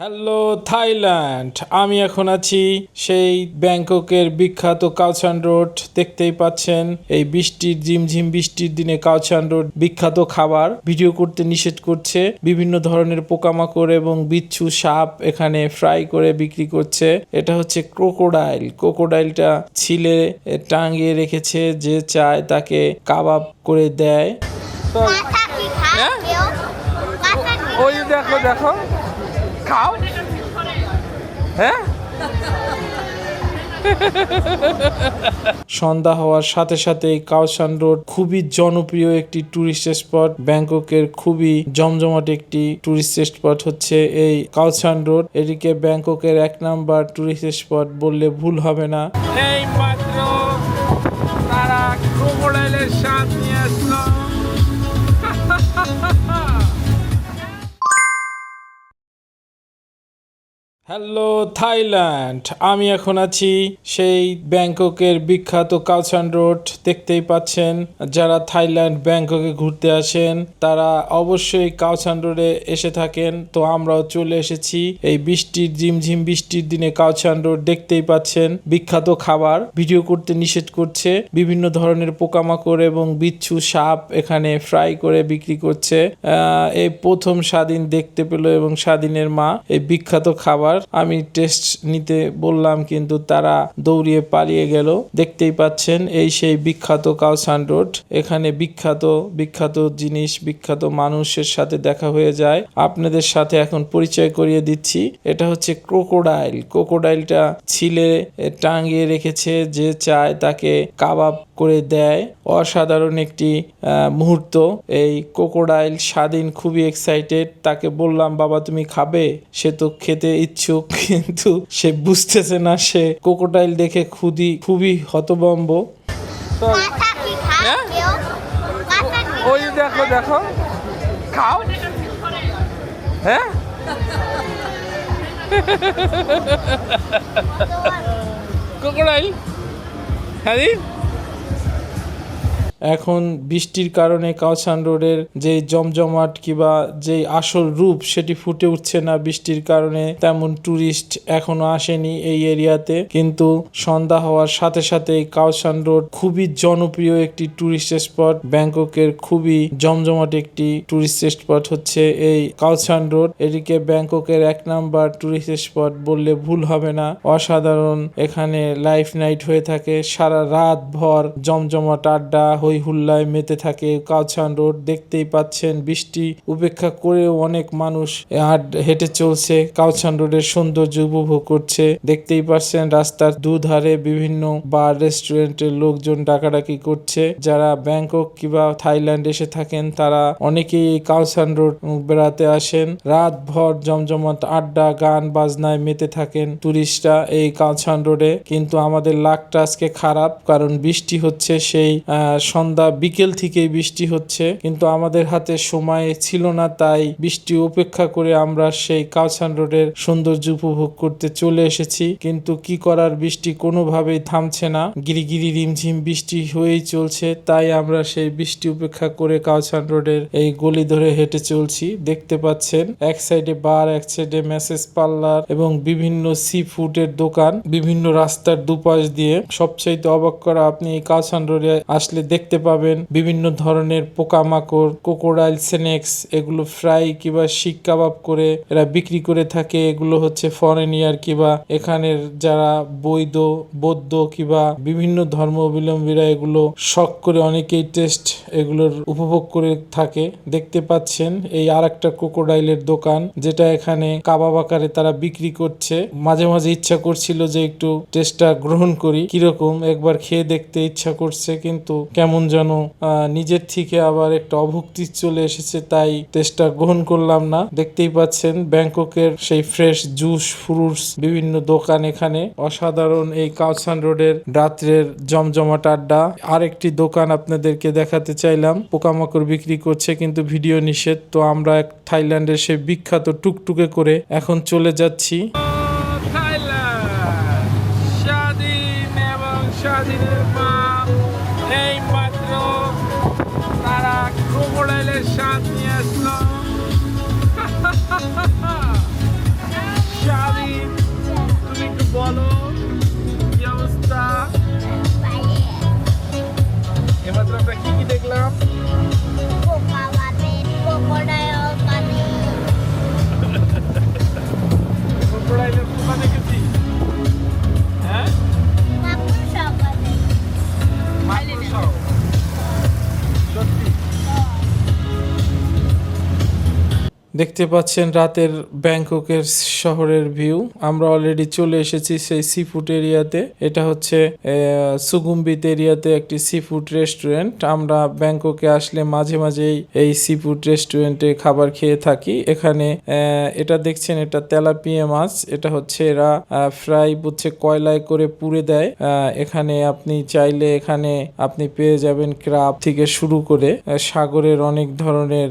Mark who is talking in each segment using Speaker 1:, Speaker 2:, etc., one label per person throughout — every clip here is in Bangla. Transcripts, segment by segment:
Speaker 1: হ্যালো থাইল্যান্ড, আমি এখন আছি সেই ব্যাংককের বিখ্যাত কাউচান রোড। দেখতেই পাচ্ছেন এই বৃষ্টির, ঝিমঝিম বৃষ্টির দিনে কাউচান রোড বিখ্যাত খাবার। ভিডিও করতে নিষেধ করছে, বিভিন্ন ধরনের পোকামাকড় এবং বিচ্ছু সাপ এখানে ফ্রাই করে বিক্রি করছে। এটা হচ্ছে ক্রোকোডাইল। ক্রোকোডাইলটা ছিলে, টাঙিয়ে রেখেছে যে চায় তাকে কাবাব করে দেয়।
Speaker 2: কি
Speaker 1: ওই দেখো দেখো। খাও? হ্যাঁ? সন্ধ্যা হওয়ার সাথে সাথে কাউসান রোড খুবই জনপ্রিয় একটি টুরিস্ট স্পট ব্যাংককের খুবই জমজমাট একটি টুরিস্ট স্পট হচ্ছে এই কাউসান রোড। এটিকে ব্যাংককের এক নাম্বার টুরিস্ট স্পট বললে ভুল হবে না। এই মাত্র তারা ক্রোকোডাইলের স্বাদ নিয়ে হ্যালো থাইল্যান্ড আমি এখন আছি সেই ব্যাংককের বিখ্যাত কালচান রোড। দেখতেই পাচ্ছেন, যারা থাইল্যান্ড ব্যাংককে ঘুরতে আসেন, তারা অবশ্যই কাউচান রোডে এসে থাকেন। তো আমরাও চলে এসেছি এই বৃষ্টির, ঝিমঝিম বৃষ্টির দিনে কাউচান রোড দেখতেই পাচ্ছেন। বিখ্যাত খাবার ভিডিও করতে নিষেধ করছে। বিভিন্ন ধরনের পোকামাকড় এবং বিচ্ছু সাপ এখানে ফ্রাই করে বিক্রি করছে। এই প্রথম স্বাধীন দেখতে পেল এবং স্বাধীনের মা এই বিখ্যাত খাবার আমি টেস্ট নিতে বললাম, কিন্তু তারা দৌড়িয়ে পালিয়ে গেল। দেখতেই পাচ্ছেন এই সেই বিখ্যাত কাউসান রোড। এখানে বিখ্যাত বিখ্যাত জিনিস, বিখ্যাত মানুষের সাথে দেখা হয়ে যায়। আপনাদের সাথে এখন পরিচয় করিয়ে দিচ্ছি। এটা হচ্ছে ক্রোকোডাইল ক্রোকোডাইলটা ছিলে টাঙিয়ে রেখেছে যে চায় তাকে কাবাব করে দেয়। অসাধারণ একটি মুহূর্ত। এই ক্রোকোডাইল স্বাধীন খুবই এক্সাইটেড তাকে বললাম বাবা তুমি খাবে? সে তো খেতে ইচ্ছুক কিন্তু সে বুঝতেছে না সে ক্রোকোডাইল দেখে খুবই খুবই হতবম্ব হ্যাঁ? ওই দেখো দেখো। খাও? হ্যাঁ? ক্রোকোডাইল? হ্যাঁ এখন বৃষ্টির কারণে কাউসান রোডের যে জমজমাট কিংবা যে আসল রূপ সেটি ফুটে উঠছে না বৃষ্টির কারণে। তেমন টুরিস্ট এখনও আসেনি এই এরিয়াতে। কিন্তু সন্ধ্যা হওয়ার সাথে সাথে কাউসান রোড খুবই জনপ্রিয় একটি টুরিস্ট স্পট। ব্যাংককের খুবই জমজমাট একটি টুরিস্ট স্পট হচ্ছে এই কাউসান রোড। এটিকে ব্যাংককের এক নাম্বার টুরিস্ট স্পট বললে ভুল হবে না। অসাধারণ এখানে লাইফ নাইট হয়ে থাকে। সারা রাত ভর জমজমাট আড্ডা হই হুল্লায় মেতে থাকে। কাউছান রোড দেখতেই পাচ্ছেন বৃষ্টি, উপেক্ষা করেও অনেক মানুষ হাট- চলছে। কাউছান রোডের সৌন্দর্য উপভোগ করছে। দেখতেই পাচ্ছেন রাস্তার দুধারে বিভিন্ন বার, রেস্টুরেন্টের লোকজন ডাকাডাকি করছে। যারা ব্যাংকক কিংবা থাইল্যান্ড এসে থাকেন, তারা অনেকেই এই কাউসান রোড বেড়াতে আসেন। রাত ভর জমজমাট আড্ডা, গান বাজনায় মেতে থাকেন টুরিস্টরা এই কাউসান রোডে। কিন্তু আমাদের লাকটা আজকে খারাপ, কারণ বৃষ্টি হচ্ছে সেই সন্ধ্যা বিকেল থেকেই বৃষ্টি হচ্ছে, কিন্তু আমাদের হাতে সময় ছিল না, তাই বৃষ্টি উপেক্ষা করে আমরা সেই কাউসান রোডের সৌন্দর্য উপভোগ করতে চলে এসেছি। কিন্তু কি করার, বৃষ্টি কোনোভাবেই থামছে না। গিরিগিরি রিমঝিম বৃষ্টি হয়েই চলছে, তাই আমরা সেই বৃষ্টি উপেক্ষা করে কাউসান রোডের এই গলি ধরে হেঁটে চলছি। দেখতে পাচ্ছেন, এক সাইডে বার, এক সাইডে মেসেজ পার্লার এবং বিভিন্ন সি ফুডের দোকান, বিভিন্ন রাস্তার দুপাশ দিয়ে। সবচাইতে অবাক করা, আপনি এই কাউসান রোডে আসলে দেখতে পাবেন। বিভিন্ন ধরনের পোকামাকড় কোকোডাইল স্নেক্স এগুলো ফ্রাই কিংবা শিক কাবাব করে এরা বিক্রি করে থাকে। এগুলো হচ্ছে ফরেন ইয়ার কিংবা এখানের যারা বৈধ, বৌদ্ধ কিংবা বিভিন্ন ধর্মাবলম্বীরা এগুলো শখ করে অনেকেই টেস্ট এগুলোর উপভোগ করে থাকে। দেখতে পাচ্ছেন এই আর একটা ক্রোকোডাইলের দোকান যেটা এখানে কাবাব আকারে তারা বিক্রি করছে। মাঝে মাঝে ইচ্ছা করছিল যে একটু টেস্টটা গ্রহণ করি। কীরকম? একবার খেয়ে দেখতে ইচ্ছা করছে কিন্তু কেমন যেন আহ, নিজের থেকে আবার একটা অভুক্তি চলে এসেছে তাই টেস্টটা গ্রহণ করলাম না। দেখতেই পাচ্ছেন ব্যাংককের সেই ফ্রেশ জুস ফ্রুটস বিভিন্ন দোকান এখানে। অসাধারণ এই কাউসান রোডের রাত্রের জমজমাট আড্ডা। আরেকটি দোকান আপনাদেরকে দেখাতে চাইলাম। পোকামাকড় বিক্রি করছে কিন্তু ভিডিও নিষেধ। তো আমরা থাইল্যান্ডের সেই বিখ্যাত টুকটুকে করে এখন চলে যাচ্ছি। মোবাইলের স্বাদ নিয়ে আসলো শালিন তুমি একটু বলো, কি অবস্থা? এবার আমরা কি কি দেখলাম? দেখতে পাচ্ছেন রাতের ব্যাংককের শহরের ভিউ। আমরা অলরেডি চলে এসেছি সেই সি ফুড এরিয়াতে এটা হচ্ছে সুগুম্বিত এরিয়াতে একটি সি ফুড রেস্টুরেন্ট আমরা ব্যাংককে আসলে মাঝে মাঝেই এই সি ফুড রেস্টুরেন্টে খাবার খেয়ে থাকি। এখানে এটা দেখছেন, এটা তেলাপিয়া মাছ। এটা হচ্ছে এরা ফ্রাই হচ্ছে কয়লায় করে পুড়ে দেয়। এখানে আপনি চাইলে এখানে আপনি পেয়ে যাবেন ক্রাব থেকে শুরু করে সাগরের অনেক ধরনের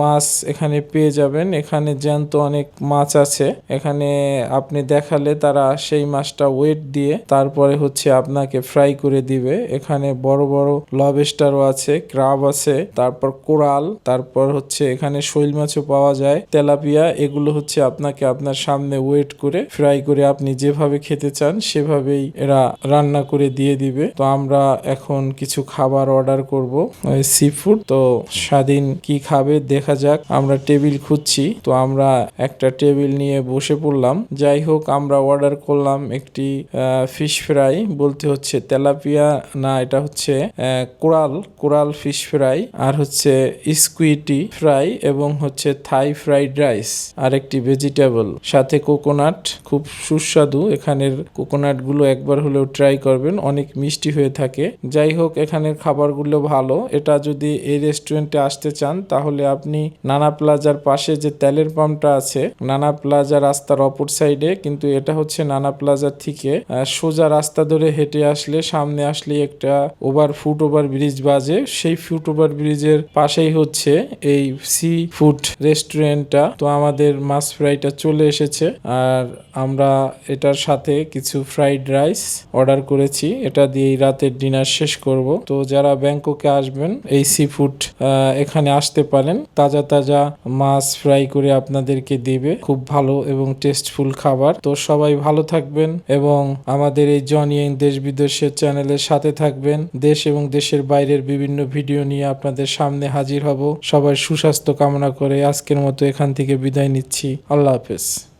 Speaker 1: মাছ এখানে পেয়ে যাবেন। এখানে জ্যান্ত অনেক মাছ আছে। এখানে আপনি দেখালে তারা সেই মাছটা ওয়েট দিয়ে তারপরে হচ্ছে আপনাকে ফ্রাই করে দিবে। এখানে বড় বড় লবেস্টারও আছে ক্রাব আছে, তারপর কোরাল, তারপর হচ্ছে এখানে শৈল মাছও পাওয়া যায়, তেলাপিয়া, এগুলো হচ্ছে আপনাকে আপনার সামনে ওয়েট করে ফ্রাই করে আপনি যেভাবে খেতে চান সেভাবেই এরা রান্না করে দিয়ে দিবে। তো আমরা এখন কিছু খাবার অর্ডার করব সি ফুড তো স্বাধীন কি খাবে দেখা যাক, আমরা টেবিল খুঁজছি। তো আমরা একটা টেবিল নিয়ে বসে পড়লাম। যাই হোক, আমরা অর্ডার করলাম একটি ফিশ ফ্রাই বলতে হচ্ছে তেলাপিয়া, না, এটা হচ্ছে কোরাল কোরাল ফিশ ফ্রাই আর হচ্ছে স্কুইটি ফ্রাই এবং হচ্ছে থাই ফ্রাইড রাইস আর একটি ভেজিটেবল সাথে কোকোনাট খুব সুস্বাদু। এখানের কোকোনাটগুলো একবার হলেও ট্রাই করবেন, অনেক মিষ্টি হয়ে থাকে। যাই হোক, এখানের খাবারগুলো ভালো। এটা যদি এই রেস্টুরেন্টে আসতে চান, তাহলে আপনি নানা প্লাজার পাশে যে তেলের পাম্পটা আছে, নানা প্লাজা রাস্তার অপর সাইডে, কিন্তু এটা হচ্ছে নানা প্লাজার থেকে সোজা রাস্তা ধরে হেঁটে আসলে সামনে আসলে একটা ওভার ফুট, ওভার ব্রিজ বাজে। সেই ফুট, ওভার ব্রিজের পাশেই হচ্ছে এই সি ফুড রেস্টুরেন্টটা। তো আমাদের মাছ ফ্রাইটা চলে এসেছে, আর আমরা এটার সাথে কিছু ফ্রাইড রাইস অর্ডার করেছি। এটা দিয়ে রাতের ডিনার শেষ করব। তো যারা ব্যাংককে আসবেন, এই সি ফুড এখানে আসতে পারেন। তাজা তাজা মাছ ফ্রাই করে আপনাদেরকে দেবে। খুব ভালো এবং টেস্টফুল খাবার। তো সবাই ভালো থাকবেন এবং আমাদের এই জনি দেশ বিদেশের চ্যানেলের সাথে থাকবেন। দেশ এবং দেশের বাইরের বিভিন্ন ভিডিও নিয়ে আপনাদের সামনে হাজির হব। সবার সুস্বাস্থ্য কামনা করে আজকের মতো এখান থেকে বিদায় নিচ্ছি। আল্লাহ হাফেজ।